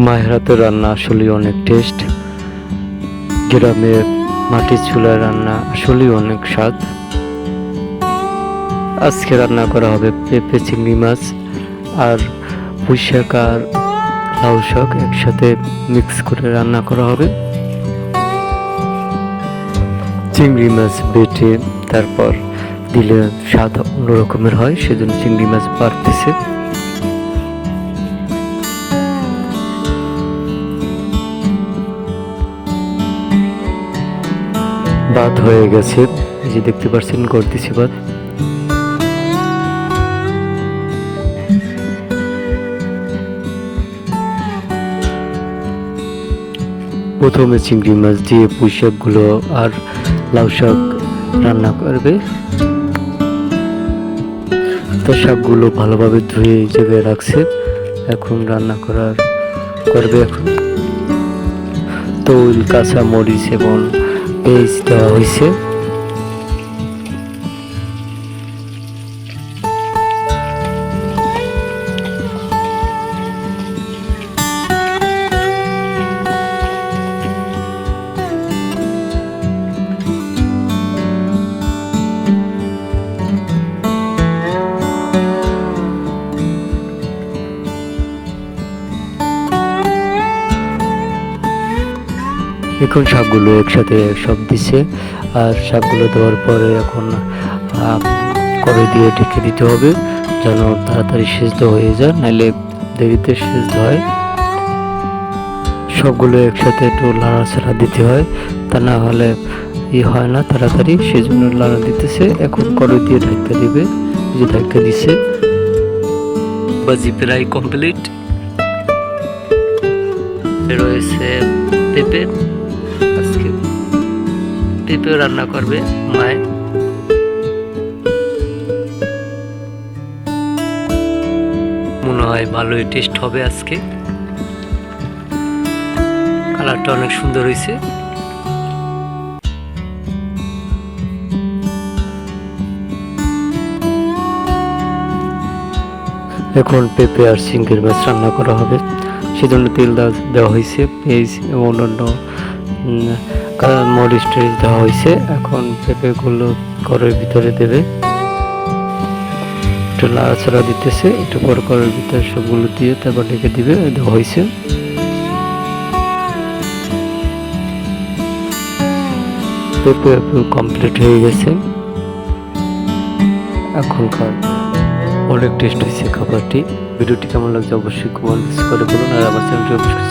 মায়ের হাতের রান্না আসলেই অনেক টেস্ট গ্রামে মাটির চুলার রান্না আসলেই অনেক স্বাদ। আজকে রান্না করা হবে পেঁপে চিংড়ি মাছ আর পুঁই শাক আর লাউ শাক একসাথে মিক্স করে রান্না করা হবে। চিংড়ি মাছ বেটে তারপর দিলে স্বাদ অন্যরকমের হয়, সেজন্য চিংড়ি মাছ বাড়তেছে। ভাত হয়ে গেছে। এই যে দেখতে পাচ্ছেন করতেছি বাদ প্রথমে চিংড়ি মাছ দিয়ে পুঁই শাকগুলো আর লাউ শাক রান্না করবে। তো শাকগুলো ভালোভাবে ধুয়ে জায়গায় রাখছে। এখন রান্না করার করবে এখন। তৈল কাঁচা মরিচ এবং পেঁয়াজ দেওয়া হয়েছে। এখন শাকগুলো একসাথে সব দিছে। আর শাকগুলো দেওয়ার পরে এখন কড়াই দিয়ে ঢেকে দিতে হবে, যেন তাড়াতাড়ি সেদ্ধ হয়ে যায় নাহলে দেরিতে সেদ্ধ হয়। সবগুলো একসাথে একটু লাড়াচাড়া দিতে হয়, তা না হলে ই হয় না তাড়াতাড়ি, সেজন্য লাড়া দিতেছে। এখন কড়াই দিয়ে ঢাকা দিবে যে ঢাকা দিছে। বাজি প্রায় কমপ্লিট রয়েছে পেঁপে। আজকে পেঁপে রান্না করবে মায় মনে হয় ভালোই টেস্ট হবে আজকে। কালারটা অনেক সুন্দর হয়েছে। এখন পেঁপে আর সিঙ্গের মাছ রান্না করা হবে। সেজন্য তেল দেওয়া হয়েছে পেঁয়াজ এবং অন্যান্য মরিচ টরিচ দেওয়া হয়েছে, এখন পেঁপেগুলো ঘরের ভিতরে দেবে। একটু নাড়াচাড়া দিতেছে, একটু পর ঘরের ভিতরে সবগুলো দিয়ে তারপর ঢেকে দিবে, দেওয়া হয়েছে। পেঁপে কমপ্লিট হয়ে গেছে। এখনকার অনেক টেস্ট হয়েছে খাবারটি। ভিডিওটি কেমন লাগছে অবশ্যই কমেন্টস করে বলুন, আর আমার চ্যানেলটি অবশ্যই